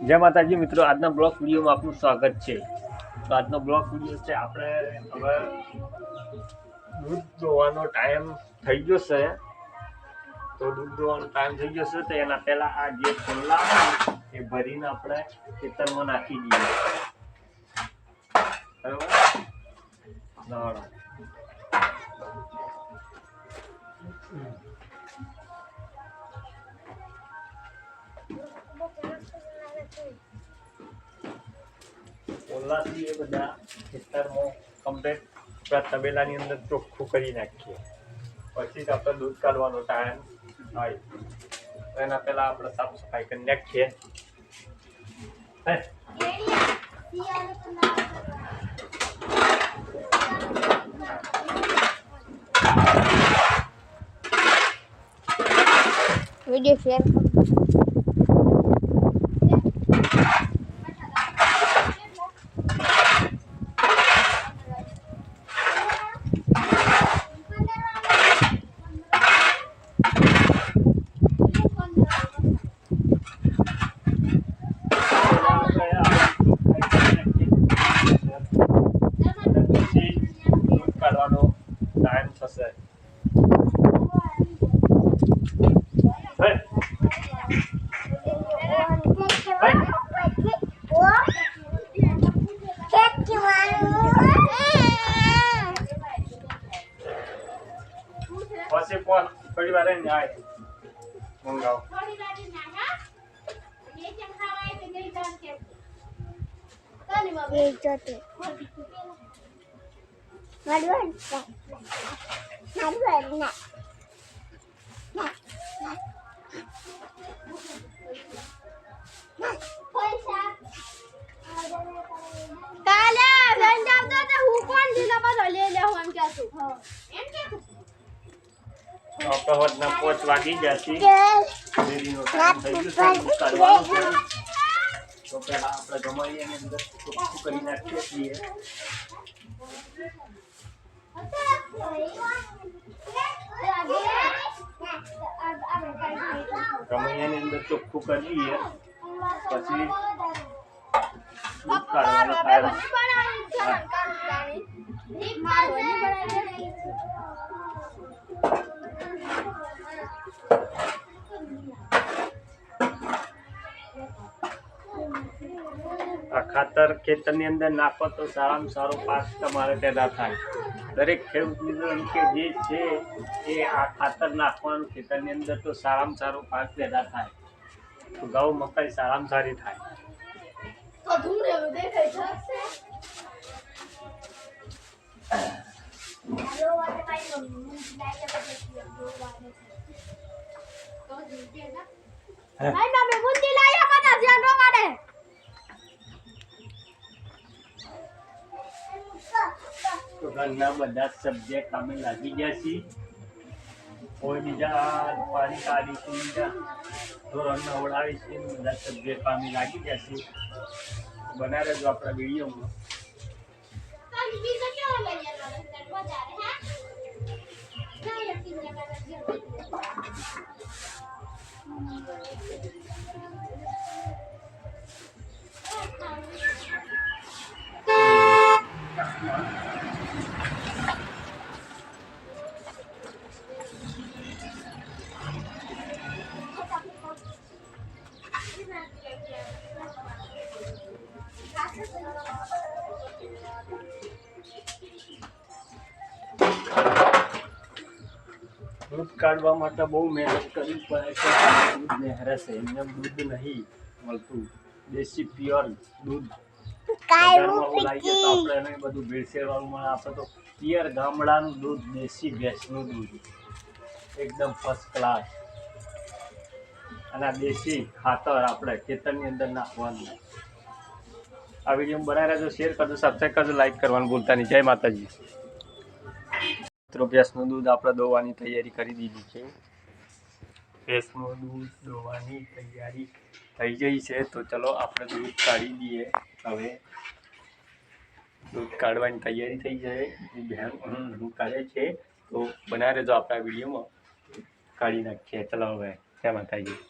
જય માતાજી, મિત્રો, આજના બ્લોગ વિડીયોમાં આપનું સ્વાગત છે. તો આજનો બ્લોગ વીડિયો છે, આપણે હવે દૂધ ધોવાનો ટાઈમ થઈ ગયો છે તો દૂધ ધોવાનો ટાઈમ થઈ ગયો છે તો એના પહેલાં આ જે ખુલ્લા એ ભરીને આપણે ખેતરમાં નાખી દઈએ. બરાબર? ઓલાથી એ બધા ખેતરમાં કમ્પ્લેટ આપણા તબેલાની અંદર ચોખ્ખું કરી નાખીએ. પછી જ આપણે દૂધ કાઢવાનો ટાઈમ હોય એના પહેલાં આપણે સાફ સફાઈ કરી નાખીએ? વીડિયો શેર પછી પણ થોડી વાર રહીને આય મંગાવો એ જોતે મારું મારું ના કાલે લઈને આવતો તો હું કોણ જીલા પર લઈ લેવું એમ કે છું પોચ વાગી જશે ડેરીનો ટાઈમ થઈ ગયો છે. તો પહેલા આપણે જમાડીએ એની અંદર ચોખ્ખું કરી નાખીએ છીએ. જમાડીયાની અંદર ચોખ્ખું કરી દઈએ પછી દૂધ કાઢવાનો આ ખાતર ખેતરની અંદર નાખો તો સારામાં સારો પાક તમારે પેદા થાય. દરેક ખેડૂત મિત્રો કે જે છે એ આ ખાતર નાખવાનું ખેતરની અંદર તો સારામાં સારો પાક પેદા થાય. તો ઘઉં મકાઈ સારામાં સારી થાય. ભાઈ ઘરના બધા સબ્જેક્ટ અમે લાગી ગયા છે કોઈ બીજા પાણી કાઢીશું બીજા ધોરણ નવડાવીશું બધા સબ્જેક્ટ અમે લાગી ગયા છે બના રહેજો આપણા વિડીયોમાં. દૂધ કાઢવા માટે બહુ મહેનત કરવી પડે છે દૂધ નહેરે છે એમને દૂધ નહીં મળતું. દેશી પ્યોર દૂધ. બજારમાં તો આપણે એને બધું ભેળસેળવાળું મળે. આપણે તો પિયર ગામડાનું દૂધ દેશી ભેંસનું દૂધ. એકદમ ફર્સ્ટ ક્લાસ અને આ દેશી ખાતર આપણે ખેતરની અંદર નાખવાનું. આ વીડિયો બનાવી રહેજો શેર કરજો સબસ્ક્રાઈબ કરજો લાઈક કરવાનું ભૂલતા નહીં. જય માતાજી. મિત્રો ભેંસનું દૂધ આપણે દોવાની તૈયારી કરી દીધી છે. ભેંસનું દૂધ દોવાની તૈયારી થઈ ગઈ છે. તો ચલો આપણે દૂધ કાઢી દઈએ. હવે દૂધ કાઢવાની તૈયારી થઈ જાય. બહેન દૂધ કાઢે છે. તો બનાવી રહેજો આપણા વિડીયોમાં. કાઢી નાખીએ. ચલો હવે. જય માતાજી.